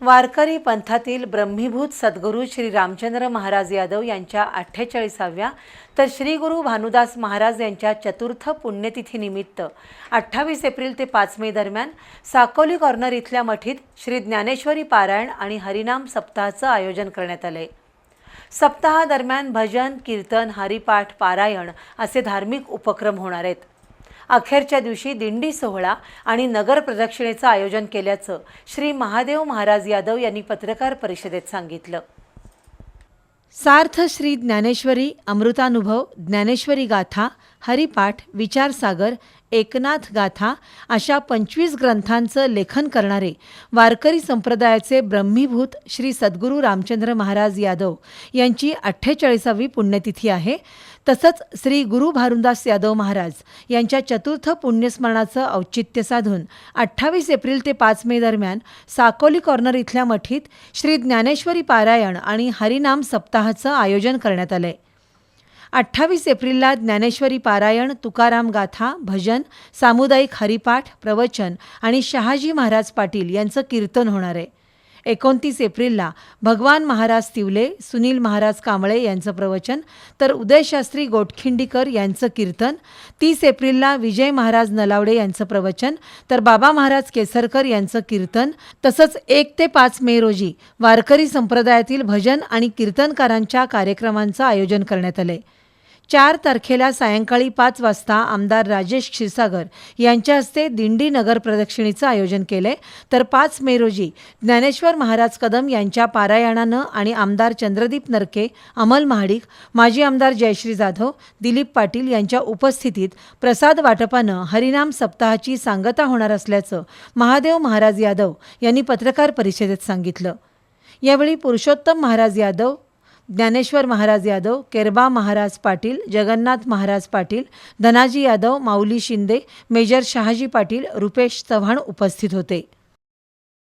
वारकरी पंथातील ब्रह्मीभूत सद्गुरू श्री रामचंद्र महाराज यादव यांच्या अठ्ठेचाळीसाव्या तर श्री गुरु भानुदास महाराज यांच्या चतुर्थ पुण्यतिथीनिमित्त अठ्ठावीस एप्रिल ते पाच मे दरम्यान साकोली कॉर्नर इथल्या मठीत श्री ज्ञानेश्वरी पारायण आणि हरिनाम सप्ताहाचं आयोजन करण्यात आलंय सप्ताहादरम्यान भजन कीर्तन हरिपाठ पारायण असे धार्मिक उपक्रम होणार आहेत. अखेरच्या दिवशी दिंडी सोहळा आणि नगर प्रदक्षिणेचं आयोजन केल्याचं श्री महादेव महाराज यादव यांनी पत्रकार परिषदेत सांगितलं. सार्थ श्री ज्ञानेश्वरी अमृतानुभव ज्ञानेश्वरी गाथा हरिपाठ विचारसागर एकनाथ गाथा अशा पंचवीस ग्रंथांचं लेखन करणारे वारकरी संप्रदायाचे ब्रह्मीभूत श्री सद्गुरू रामचंद्र महाराज यादव यांची अठ्ठेचाळीसावी पुण्यतिथी आहे. तसंच श्री गुरु भारुदास यादव महाराज यांच्या चतुर्थ पुण्यस्मरणाचं औचित्य साधून अठ्ठावीस एप्रिल ते पाच मे दरम्यान साकोली कॉर्नर इथल्या मठीत श्री ज्ञानेश्वरी पारायण आणि हरिनाम सप्ताहाचं आयोजन करण्यात आलंय. अठ्ठावीस एप्रिलला ज्ञानेश्वरी पारायण तुकाराम गाथा भजन सामुदायिक हरिपाठ प्रवचन आणि शहाजी महाराज पाटील यांचं कीर्तन होणार आहे. एकोणतीस एप्रिलला भगवान महाराज तिवले सुनील महाराज कांबळे यांचं प्रवचन तर उदयशास्त्री गोटखिंडीकर यांचं कीर्तन तीस एप्रिलला विजय महाराज नलावडे यांचं प्रवचन तर बाबा महाराज केसरकर यांचं कीर्तन तसंच एक ते पाच मे रोजी वारकरी संप्रदायातील भजन आणि कीर्तनकारांच्या कार्यक्रमांचं आयोजन करण्यात आलंय. चार तारखेला सायंकाळी पाच वाजता आमदार राजेश क्षीरसागर यांच्या हस्ते दिंडी नगर प्रदक्षिणेचं आयोजन केलंय. तर पाच मे रोजी ज्ञानेश्वर महाराज कदम यांच्या पारायणानं आणि आमदार चंद्रदीप नरके अमल महाडिक माजी आमदार जयश्री जाधव दिलीप पाटील यांच्या उपस्थितीत प्रसाद वाटपानं हरिनाम सप्ताहाची सांगता होणार असल्याचं महादेव महाराज यादव यांनी पत्रकार परिषदेत सांगितलं. यावेळी पुरुषोत्तम महाराज यादव ज्ञानेश्वर महाराज यादव केरबा महाराज पाटील जगन्नाथ महाराज पाटील धनाजी यादव माऊली शिंदे मेजर शहाजी पाटील रुपेश चव्हाण उपस्थित होते.